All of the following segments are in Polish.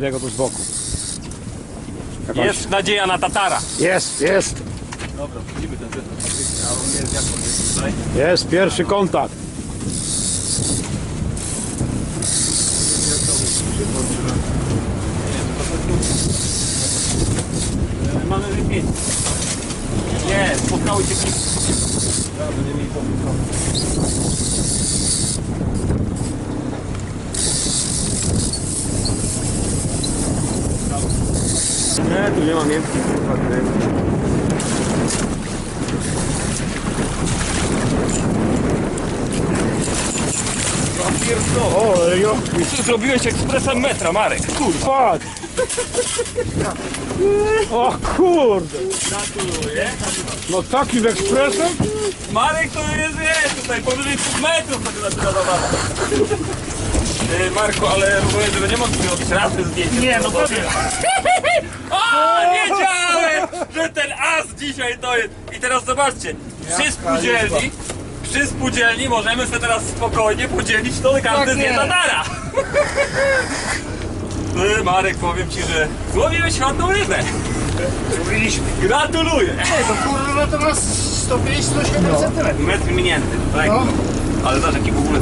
jednego tu z boku. Jakąś- Jest nadzieja na Tatara. Jest, jest. Dobra, widzimy ten zetor. A on jest jak on jest tutaj? Jest pierwszy kontakt. Mamy wypięcie. Nie, spotkały się. Dobra, będziemy pomysł. Tu nie ma miękkich kurwa gry. O, jo, Ty zrobiłeś ekspresem metra, Marek. kurwa. O kurde. No takim ekspresem? Marek to jest, jest tutaj powyżej 2 metrów tak zaczyna dawać. Yy, Marku, ale rozumiem, że nie mogę sobie robić razy zdjęcia. Nie, no pewnie. O, wiedziałem, że ten as dzisiaj to jest. I teraz zobaczcie, przy spółdzielni, przy spółdzielni możemy sobie teraz spokojnie podzielić tą kartę z Tatara. Ty, Marek, powiem ci, że złowiłeś ładną rybę. Mówiliśmy. Gratuluję. Nie, to kurwa to ma 105-107 cm. Metr minięty, tak? No. Ale zobacz jaki w ogóle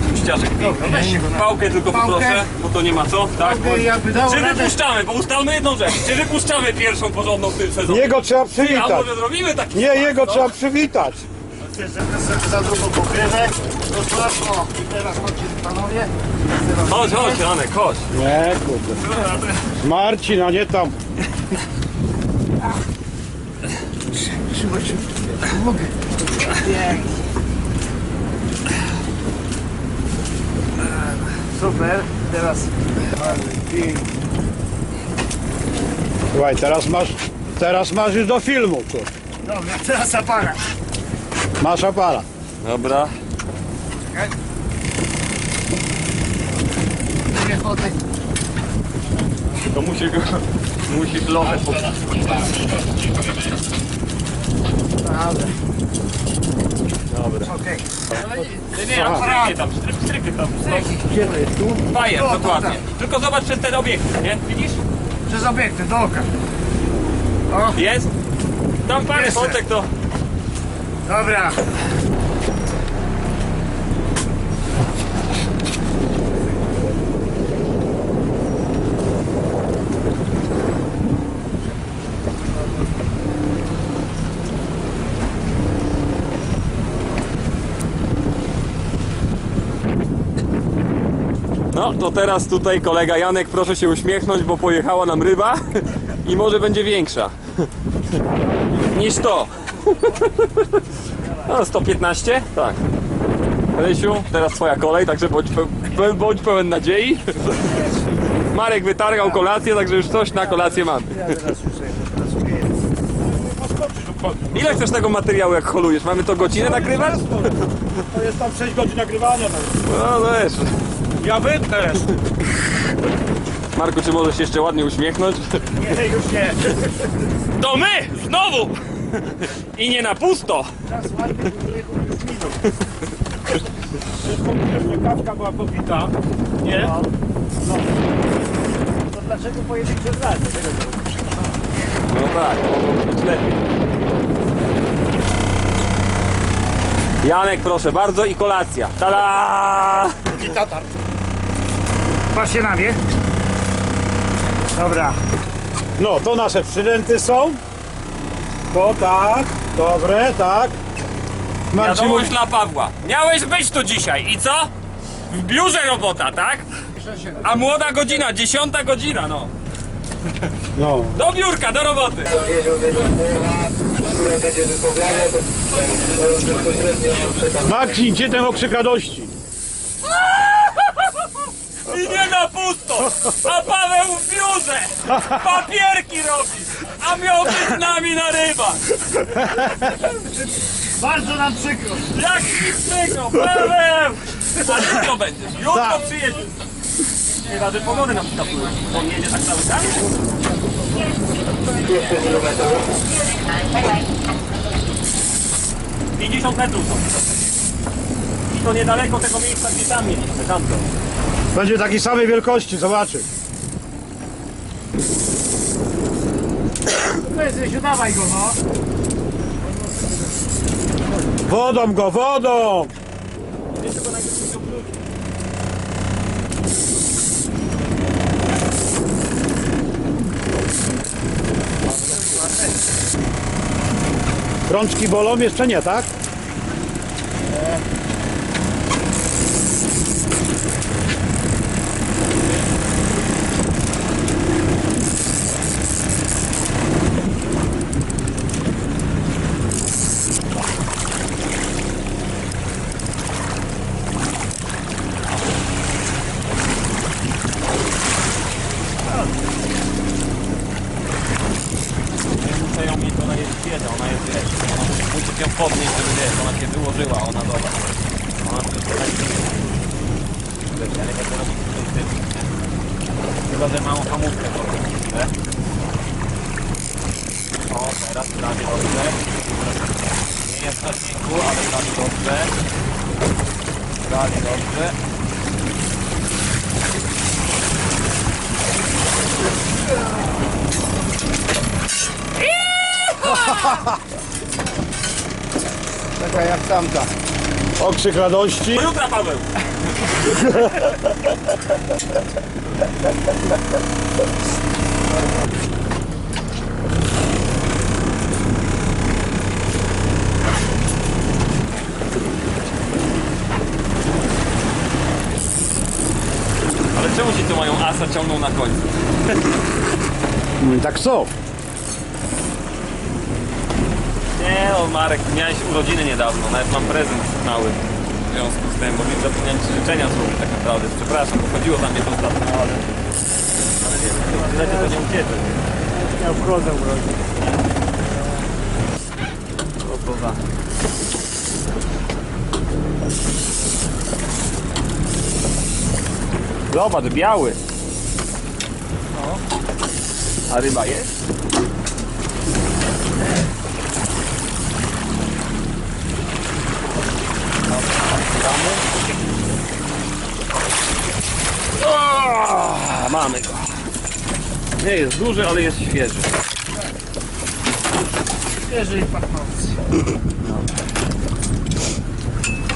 weź na... Pałkę tylko Pałkę. poproszę, bo to nie ma co, tak? Pałkę dało Czy radę. wypuszczamy, bo ustalmy jedną rzecz, czy wypuszczamy pierwszą porządną w tym sezonie? Jego trzeba A przywitać. może zrobimy taki Nie, jego trzeba przywitać. Za, za drugą pokrywę. Proszę, o, i teraz chodźcie panowie. Chodź, chodź Janek, chodź. Nie, kurde. Marcin, a nie tam. Trzymaj się. Mogę. Pięknie. Super, teraz Słuchaj, teraz masz, teraz masz już do filmu, kurde. Dobra, teraz aparat. Masz aparat. Dobra. Tylko musisz go, musisz lochę po... Dobra. Okej. Nie, nie, stryky tam, stryk, stryky tam. Gdzie to jest? Tu? Fajer, O, dokładnie. tam, Tylko zobacz przez ten obiekt, nie? Widzisz? Przez obiekty, do oka. O, Jest? Tam parę Jest. fotek to... dobra. No, to teraz tutaj kolega Janek, proszę się uśmiechnąć, bo pojechała nam ryba i może będzie większa niż to. No, 115? Tak. Rysiu, teraz twoja kolej, także bądź, pe bądź pełen nadziei. Marek wytargał kolację, także już coś na kolację mamy. Ile chcesz tego materiału, jak holujesz? Mamy to godzinę nagrywać? To jest tam 6 godzin nagrywania. No wiesz. Ja wytnę. Marku, czy możesz się jeszcze ładnie uśmiechnąć? Nie, już nie. To my! Znowu! I nie na pusto! Czas człowieku już minął. Pewnie kawka była pobita. Nie? To dlaczego pojedyncze zdanie? No tak, mogło być lepiej. Janek, proszę bardzo i kolacja. Tada! I tatar. Patrzcie na mnie. Dobra. No, to nasze przydęty są. To tak, dobre, tak. Marcin, Wiadomość dla Pawła. Miałeś być tu dzisiaj i co? W biurze robota, tak? A młoda godzina, dziesiąta godzina, no. no, Do biurka, do roboty. Marcin, gdzie ten okrzyk radości? I nie na pusto! A Paweł w biurze! Papierki robi! A miał być z nami na rybach! Bardzo nam przykro. Jak mi przykro, Paweł! A jutro będziesz, jutro Tak. przyjedziesz. Nie rady pogody nam skapują. On jedzie tak cały czas? Pięćdziesiąt metrów są. I to niedaleko tego miejsca, gdzie tam mieliśmy, tamto. Będzie takiej samej wielkości, zobaczy. To jest, dawaj go, no. Wodą go, wodą! Rączki bolą? Jeszcze nie, tak? Wiesz, ja nie robić tutaj nie? Chyba, że małą hamówkę podnieść, O, teraz prawie dobrze. Nie jest na śniegu, ale prawie dobrze. Prawie dobrze. Taka jak tamta. Okrzyk radości. Do jutra, Paweł! Ale czemu ci tu mają asa ciągną na końcu? No tak są. Nie no Marek, miałeś urodziny niedawno, nawet mam prezent mały związku z tym, bo mi zapomniałem ci życzenia złożyć tak naprawdę. Przepraszam, bo chodziło tam mnie to ostatnio, ale... Ale nie wiem, tyle to nie ucieczy. Ja wchodzę w rodzie. Co to za... Zobacz, biały. A ryba jest? Mamy go. Nie jest duży, ale jest świeży. Świeży i pachnący.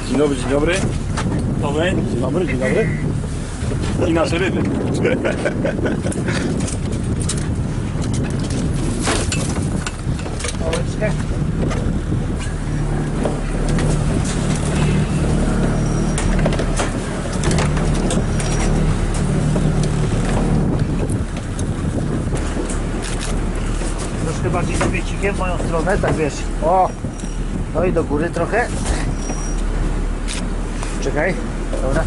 Dzień dobry, dzień dobry. To my Dzień dobry, dzień dobry. i nasze ryby. Pałeczkę. Zawiecikiem w moją stronę, tak wiesz. O! No i do góry trochę. Czekaj. Dobra.